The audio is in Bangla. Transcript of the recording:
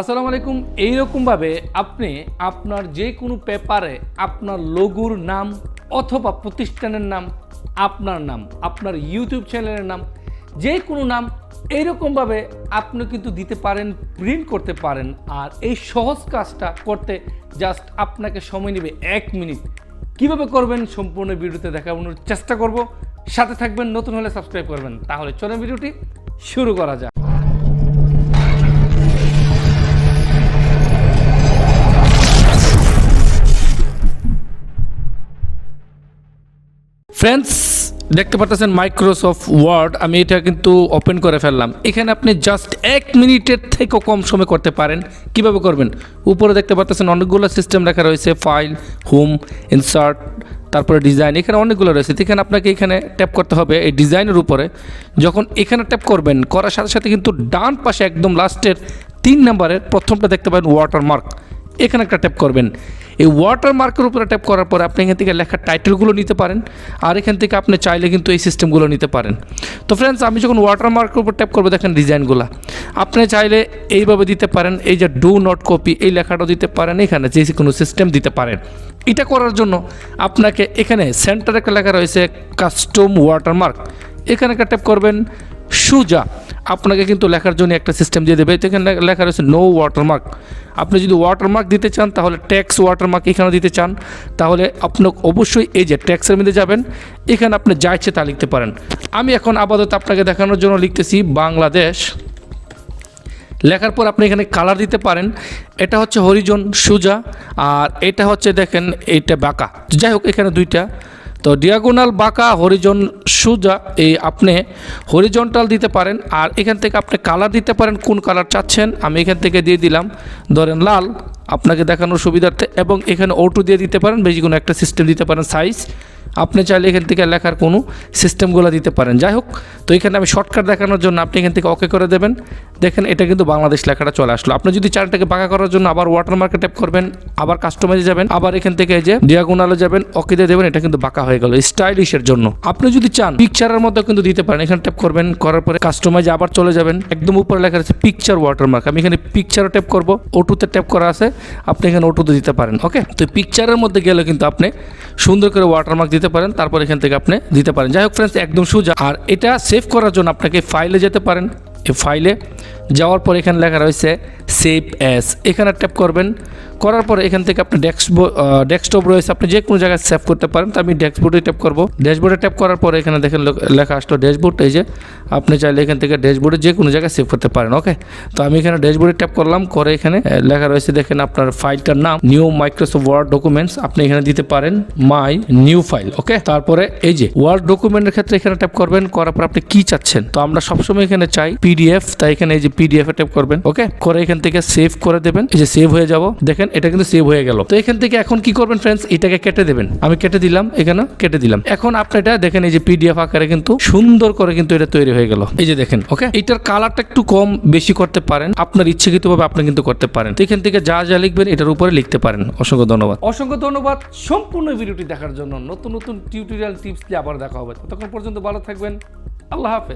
আসসালামু আলাইকুম। এইরকমভাবে আপনি আপনার যে কোনো পেপারে আপনার লঘুর নাম অথবা প্রতিষ্ঠানের নাম, আপনার নাম, আপনার ইউটিউব চ্যানেলের নাম যে কোনো নাম এইরকমভাবে আপনি কিন্তু দিতে পারেন, প্রিন্ট করতে পারেন। আর এই সহজ কাজটা করতে জাস্ট আপনাকে সময় নেবে এক মিনিট। কীভাবে করবেন সম্পূর্ণ ভিডিওতে দেখানোর চেষ্টা করব। সাথে থাকবেন, নতুন হলে সাবস্ক্রাইব করবেন। তাহলে চলেন ভিডিওটি শুরু করা যাক। ফ্রেন্ডস দেখতে পাচ্ছেন মাইক্রোসফট ওয়ার্ড আমি এটা কিন্তু ওপেন করে ফেললাম। এখানে আপনি জাস্ট এক মিনিটের থেকেও কম সময় করতে পারেন। কীভাবে করবেন? উপরে দেখতে পাচ্ছেন অনেকগুলো সিস্টেম রাখা রয়েছে ফাইল হোম ইনসার্ট তারপরে ডিজাইন এখানে অনেকগুলো রয়েছে। এখানে আপনাকে এখানে ট্যাপ করতে হবে এই ডিজাইনের উপরে। যখন এখানে ট্যাপ করবেন, করার সাথে সাথে কিন্তু ডান পাশে একদম লাস্টের তিন নম্বরের প্রথমটা দেখতে পাবেন ওয়াটারমার্ক এখানে একটা ট্যাপ করবেন। এই ওয়াটার মার্কের উপরে ট্যাপ করার পরে আপনি এখান থেকে লেখার টাইটেলগুলো নিতে পারেন। আর এখান থেকে আপনি চাইলে কিন্তু এই সিস্টেমগুলো নিতে পারেন। তো ফ্রেন্ডস আমি যখন ওয়াটার মার্কের উপর ট্যাপ করব, দেখেন ডিজাইনগুলো আপনি চাইলে এইভাবে দিতে পারেন, এই যে ডু নট কপি এই লেখাটাও দিতে পারেন, এখানে যে কোনো সিস্টেম দিতে পারেন। এটা করার জন্য আপনাকে এখানে সেন্টারে একটা লেখা রয়েছে কাস্টম ওয়াটারমার্ক এখানে একটা ট্যাপ করবেন, সুজা। আপনাকে কিন্তু লেখার জন্য একটা সিস্টেম দিয়ে দেবে। এখানে লেখা রয়েছে নো ওয়াটারমার্ক আপনি যদি ওয়াটারমার্ক দিতে চান, তাহলে ট্যাক্স ওয়াটারমার্ক এখানে দিতে চান। তাহলে আপনি অবশ্যই এই যে ট্যাক্সের মধ্যে যাবেন। এখানে আপনি যা ইচ্ছে তা লিখতে পারেন। আমি এখন আপাতত আপনাকে দেখানোর জন্য লিখতেছি বাংলাদেশ। লেখার পর আপনি এখানে কালার দিতে পারেন। এটা হচ্ছে হরিজন সুজা, আর এটা হচ্ছে দেখেন, এইটা বাঁকা। যাই হোক, এখানে দুইটা। তো ডিয়াগোনাল বাঁকা হরিজন সুজা, এই আপনি হরিজন্টাল দিতে পারেন, আর এখান থেকে আপনি কালার দিতে পারেন, কোন কালার চাচ্ছেন, আমি এখান থেকে দিয়ে দিলাম, ধরেন লাল, আপনাকে দেখানোর সুবিধার্থে, এবং এখানে ওটু দিয়ে দিতে পারেন, বেশি কোনো একটা সিস্টেম দিতে পারেন সাইজ আপনি চাইলে এখান থেকে লেখার কোনো সিস্টেমগুলো দিতে পারেন, যাই হোক, তো এখানে আমি শর্টকাট দেখানোর জন্য আপনি এখান থেকে ওকে করে দেবেন দেখেন, এটা কিন্তু বাংলাদেশ লেখাটা চলে আসলো। আপনি যদি চারটাকে বাঁকা করার জন্য আবার ওয়াটারমার্কে ট্যাপ করবেন, আবার কাস্টমাইজে যাবেন, আবার এখান থেকে যে ডিয়াগোনালে যাবেন দিয়ে দেবেন, এটা কিন্তু বাঁকা হয়ে গেল স্টাইলিশের জন্য। আপনি যদি চান পিকচারের মধ্যে কিন্তু দিতে পারেন। এখানে ট্যাপ করবেন, করার পরে কাস্টমাইজে আবার চলে যাবেন। একদম উপরে লেখা আছে পিকচার ওয়াটারমার্ক আমি এখানে পিকচারও ট্যাপ করব ওটুতে ট্যাপ করা আছে, আপনি এখানে ওটুতে দিতে পারেন ওকে তো পিকচারের মধ্যে গেলে কিন্তু আপনি সুন্দর করে ওয়াটারমার্ক দিতে পারেন, তারপর এখান থেকে আপনি দিতে পারেন। যাই হোক ফ্রেন্ডস একদম সোজা। আর এটা সেভ করার জন্য আপনাকে ফাইলে যেতে পারেন। এই ফাইলে যাওয়ার পর এখানে লেখা রয়েছে সেভ অ্যাস। এখানে ট্যাপ করবেন। করার পরে এখান থেকে আপনি ডেস্কবো ডেস্কটপ রয়েছে। আপনি যে কোনো জায়গায় সেভ করতে পারেন। তো আমি ডেস্কবোর্ডে ট্যাপ করব। ড্যাশবোর্ডে ট্যাপ করার পরে এখানে দেখেন লেখা আসলো ড্যাশবোর্ড। এই যে আপনি চাইলে এখান থেকে ড্যাশবোর্ডে যে কোনো জায়গায় সেভ করতে পারেন। ওকে? তো আমি এখানে ড্যাশবোর্ডে ট্যাপ করলাম। করে এখানে লেখা রয়েছে দেখেন আপনার ফাইলটার নাম। নিউ মাইক্রোসফট ওয়ার্ড ডকুমেন্টস আপনি এখানে দিতে পারেন। My new file okay? তারপরে এই যে ওয়ার্ড ডকুমেন্টের ক্ষেত্রে এখানে ট্যাপ করবেন। করার পর আপনি কি চাচ্ছেন? তো আমরা সবসময় এখানে চাই পিডিএফ তাই এখানে এই যে পিডিএফ এ ট্যাপ করবেন। ওকে? করে এখান থেকে সেভ করে দেবেন। এই যে সেভ হয়ে যাব। দেখেন, এটা কিন্তু সেভ হয়ে গেল। তো এখান থেকে এখন কি করবেন ফ্রেন্ডস এটাকে কেটে দেবেন। আমি কেটে দিলাম, এখানে কেটে দিলাম। এখন আপনি এটা দেখেন, এই যে পিডিএফ আকারে কিন্তু সুন্দর করে কিন্তু এটা তৈরি হয়ে গেল। এই যে দেখেন ওকে এটার কালারটা একটু কম বেশি করতে পারেন। আপনার ইচ্ছাকৃতভাবে আপনি কিন্তু করতে পারেন। তো এখান থেকে যা যা লিখবেন, এটার উপরে লিখতে পারেন। অসংখ্য ধন্যবাদ। অসংখ্য ধন্যবাদ। সম্পূর্ণ ভিডিওটি দেখার জন্য নতুন নতুন টিউটোরিয়াল টিপস দিয়ে আবার দেখা হবে। ততক্ষণ পর্যন্ত ভালো থাকবেন। আল্লাহ হাফেজ।